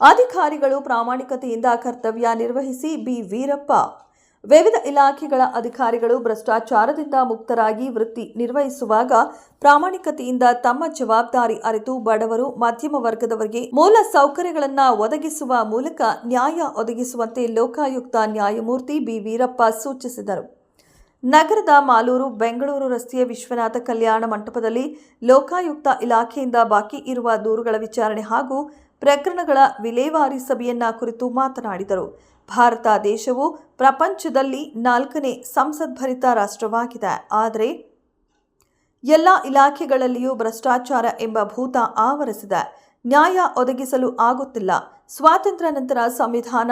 ಅಧಿಕಾರಿಗಳು ಪ್ರಾಮಾಣಿಕತೆಯಿಂದ ಕರ್ತವ್ಯ ನಿರ್ವಹಿಸಿ ಬಿ. ವೀರಪ್ಪ, ವಿವಿಧ ಇಲಾಖೆಗಳ ಅಧಿಕಾರಿಗಳು ಭ್ರಷ್ಟಾಚಾರದಿಂದ ಮುಕ್ತರಾಗಿ ವೃತ್ತಿ ನಿರ್ವಹಿಸುವಾಗ ಪ್ರಾಮಾಣಿಕತೆಯಿಂದ ತಮ್ಮ ಜವಾಬ್ದಾರಿ ಅರಿತು ಬಡವರು, ಮಧ್ಯಮ ವರ್ಗದವರಿಗೆ ಮೂಲ ಸೌಕರ್ಯಗಳನ್ನು ಒದಗಿಸುವ ಮೂಲಕ ನ್ಯಾಯ ಒದಗಿಸುವಂತೆ ಲೋಕಾಯುಕ್ತ ನ್ಯಾಯಮೂರ್ತಿ ಬಿ. ವೀರಪ್ಪ ಸೂಚಿಸಿದರು. ನಗರದ ಮಾಲೂರು ಬೆಂಗಳೂರು ರಸ್ತೆಯ ವಿಶ್ವನಾಥ ಕಲ್ಯಾಣ ಮಂಟಪದಲ್ಲಿ ಲೋಕಾಯುಕ್ತ ಇಲಾಖೆಯಿಂದ ಬಾಕಿ ಇರುವ ದೂರುಗಳ ವಿಚಾರಣೆ ಹಾಗೂ ಪ್ರಕರಣಗಳ ವಿಲೇವಾರಿ ಸಭೆಯನ್ನ ಕುರಿತು ಮಾತನಾಡಿದರು. ಭಾರತ ದೇಶವು ಪ್ರಪಂಚದಲ್ಲಿ ನಾಲ್ಕನೇ ಸಂಸದ್ಭರಿತ ರಾಷ್ಟ್ರವಾಗಿದೆ. ಆದರೆ ಎಲ್ಲ ಇಲಾಖೆಗಳಲ್ಲಿಯೂ ಭ್ರಷ್ಟಾಚಾರ ಎಂಬ ಭೂತ ಆವರಿಸಿದೆ. ನ್ಯಾಯ ಒದಗಿಸಲು ಆಗುತ್ತಿಲ್ಲ. ಸ್ವಾತಂತ್ರ್ಯ ನಂತರ ಸಂವಿಧಾನ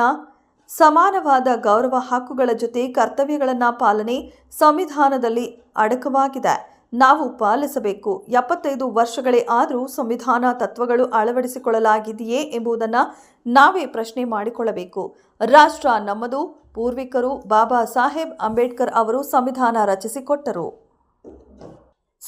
ಸಮಾನವಾದ ಗೌರವ ಹಕ್ಕುಗಳ ಜೊತೆ ಕರ್ತವ್ಯಗಳನ್ನು ಪಾಲನೆ ಸಂವಿಧಾನದಲ್ಲಿ ಅಡಕವಾಗಿದೆ. ನಾವು ಪಾಲಿಸಬೇಕು. ಎಪ್ಪತ್ತೈದು ವರ್ಷಗಳೇ ಆದರೂ ಸಂವಿಧಾನ ತತ್ವಗಳು ಅಳವಡಿಸಿಕೊಳ್ಳಲಾಗಿದೆಯೇ ಎಂಬುದನ್ನು ನಾವೇ ಪ್ರಶ್ನೆ ಮಾಡಿಕೊಳ್ಳಬೇಕು. ರಾಷ್ಟ್ರ ನಮ್ಮದು. ಪೂರ್ವಿಕರು ಬಾಬಾ ಸಾಹೇಬ್ ಅಂಬೇಡ್ಕರ್ ಅವರು ಸಂವಿಧಾನ ರಚಿಸಿಕೊಟ್ಟರು.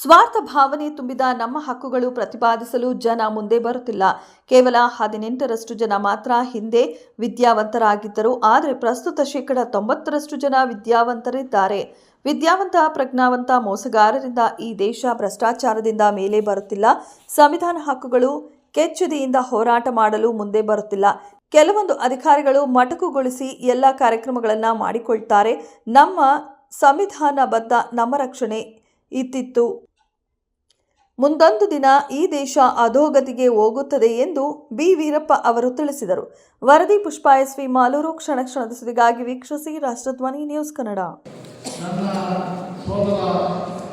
ಸ್ವಾರ್ಥ ಭಾವನೆ ತುಂಬಿದ ನಮ್ಮ ಹಕ್ಕುಗಳು ಪ್ರತಿಪಾದಿಸಲು ಜನ ಮುಂದೆ ಬರುತ್ತಿಲ್ಲ. ಕೇವಲ ಹದಿನೆಂಟರಷ್ಟು ಜನ ಮಾತ್ರ ಹಿಂದೆ ವಿದ್ಯಾವಂತರಾಗಿದ್ದರು. ಆದರೆ ಪ್ರಸ್ತುತ ಶೇಕಡ ತೊಂಬತ್ತರಷ್ಟು ಜನ ವಿದ್ಯಾವಂತರಿದ್ದಾರೆ. ವಿದ್ಯಾವಂತ, ಪ್ರಜ್ಞಾವಂತ ಮೋಸಗಾರರಿಂದ ಈ ದೇಶ ಭ್ರಷ್ಟಾಚಾರದಿಂದ ಮೇಲೆ ಬರುತ್ತಿಲ್ಲ. ಸಂವಿಧಾನ ಹಕ್ಕುಗಳು ಕೆಚ್ಚುದಿಯಿಂದ ಹೋರಾಟ ಮಾಡಲು ಮುಂದೆ ಬರುತ್ತಿಲ್ಲ. ಕೆಲವೊಂದು ಅಧಿಕಾರಿಗಳು ಮಟಕುಗೊಳಿಸಿ ಎಲ್ಲ ಕಾರ್ಯಕ್ರಮಗಳನ್ನು ಮಾಡಿಕೊಳ್ತಾರೆ. ನಮ್ಮ ಸಂವಿಧಾನಬದ್ಧ ನಮ್ಮ ರಕ್ಷಣೆ ಇತ್ತಿತ್ತು. ಮುಂದೊಂದು ದಿನ ಈ ದೇಶ ಅಧೋಗತಿಗೆ ಹೋಗುತ್ತದೆ ಎಂದು ಬಿ. ವೀರಪ್ಪ ಅವರು ತಿಳಿಸಿದರು. ವರದಿ ಪುಷ್ಪಾಯಸ್ವಿ ಮಾಲೂರು ಕ್ಷಣ ಕ್ಷಣದ ಸುದ್ದಿಗಾಗಿ ವೀಕ್ಷಿಸಿ ರಾಷ್ಟ್ರಧ್ವನಿ ನ್ಯೂಸ್ ಕನ್ನಡ. ನನ್ನ ಸೋದರ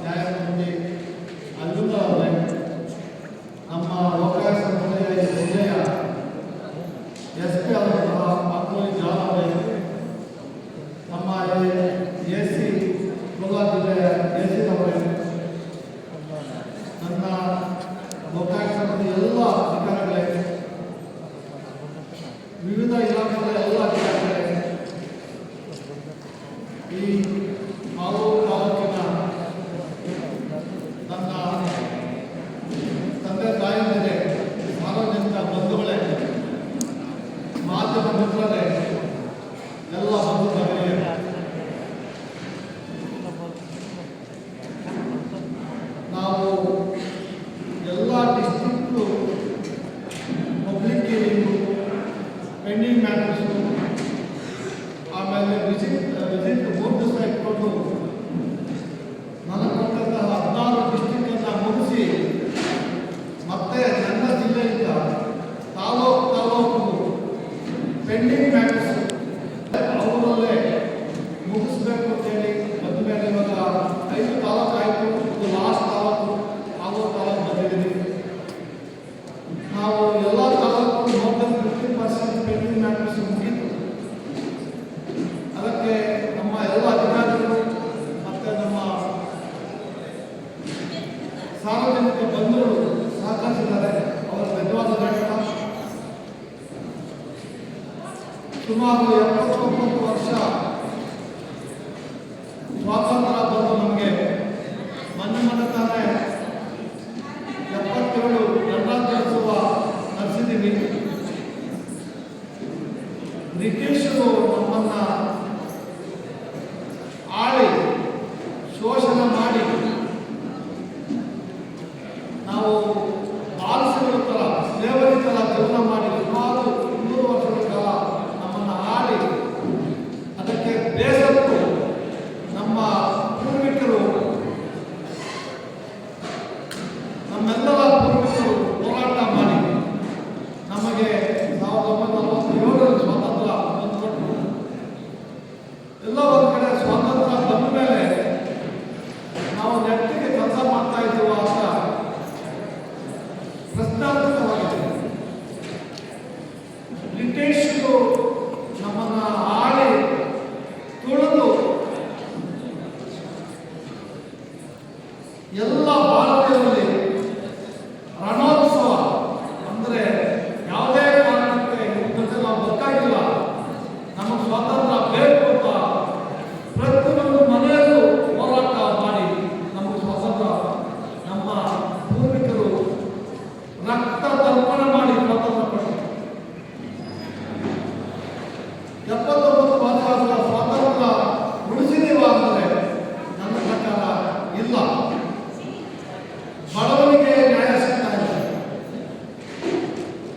ನ್ಯಾಯಮೂರ್ತಿ ಅಲ್ಲಿಂದ ಅವರೇ ನಮ್ಮ ಲೋಕಾಯ ಸಂಸ್ಥೆಯ ವಿಜಯ ಎಸ್ ಪಿ ಅವರ ಅಬ್ದುಲ್ ಜಾನ್ ಅವರೇ ನಮ್ಮ ಎ ಸಿ ಕೋಲಾರ ಜಿಲ್ಲೆಯ ಎ ಸಿ ಅವರೇ ನನ್ನ ಸಂಸ್ಥೆಯ ಎಲ್ಲ ಅಧಿಕಾರಿಗಳೇ ವಿವಿಧ ಇಲಾಖೆಗಳ ಎಲ್ಲ ಅಧಿಕಾರಿಗಳೇ ಈ ಮಾಲೂರು ತಾಲೂಕಿನ ನನ್ನ ತಂದೆ ತಾಯಿಯಂದಿರೆ, ಸಾರ್ವಜನಿಕ ಬಂಧುಗಳೇ, ಮಾಧ್ಯಮ ಮಿತ್ರರೇ, ಎಲ್ಲ ಬಂಧು ಭಗಿನಿಯರೇ ನಾವು ಎಲ್ಲ district public hearing pending matters ಆಮೇಲೆ ವಿಸಿಟ್ ವಿಸಿಟ್ ಮೂರು ದಿವಸ ಇಟ್ಕೊಂಡು ಕೊಟ್ಟಂತಹ ಹದಿನಾರು ಡಿಸ್ಟಿಕ್ಕನ್ನು ಮುಗಿಸಿ ಮತ್ತೆ ನನ್ನ ಜಿಲ್ಲೆಯಿಂದ ತಾಲೂಕು ತಾಲೂಕು ಪೆಂಡಿಂಗ್ ಮ್ಯಾಟರ್ಸ್ ಸಾರ್ವಜನಿಕ ಬಂಧುಗಳು ಸಹಕರಿಸಿದ್ದಾರೆ. ಅವರ ಧನ್ಯವಾದ ಹೇಳ್ತಾ ಸುಮಾರು ಎಪ್ಪತ್ತೊಂಬತ್ತು ವರ್ಷ ಸ್ವಾತಂತ್ರ್ಯ ಬಂದು ನಮಗೆ ಮನೆ ಮೊನ್ನೆ ತಾನೇ ಎಪ್ಪತ್ತೇಳು ಗಣರಾಜ್ಯೋತ್ಸವ ನಡೆಸಿದ್ದೀವಿ. ಬ್ರಿಟಿಷರು ನಮ್ಮನ್ನ ಆಳಿ ಶೋಷಣೆ ಮಾಡಿ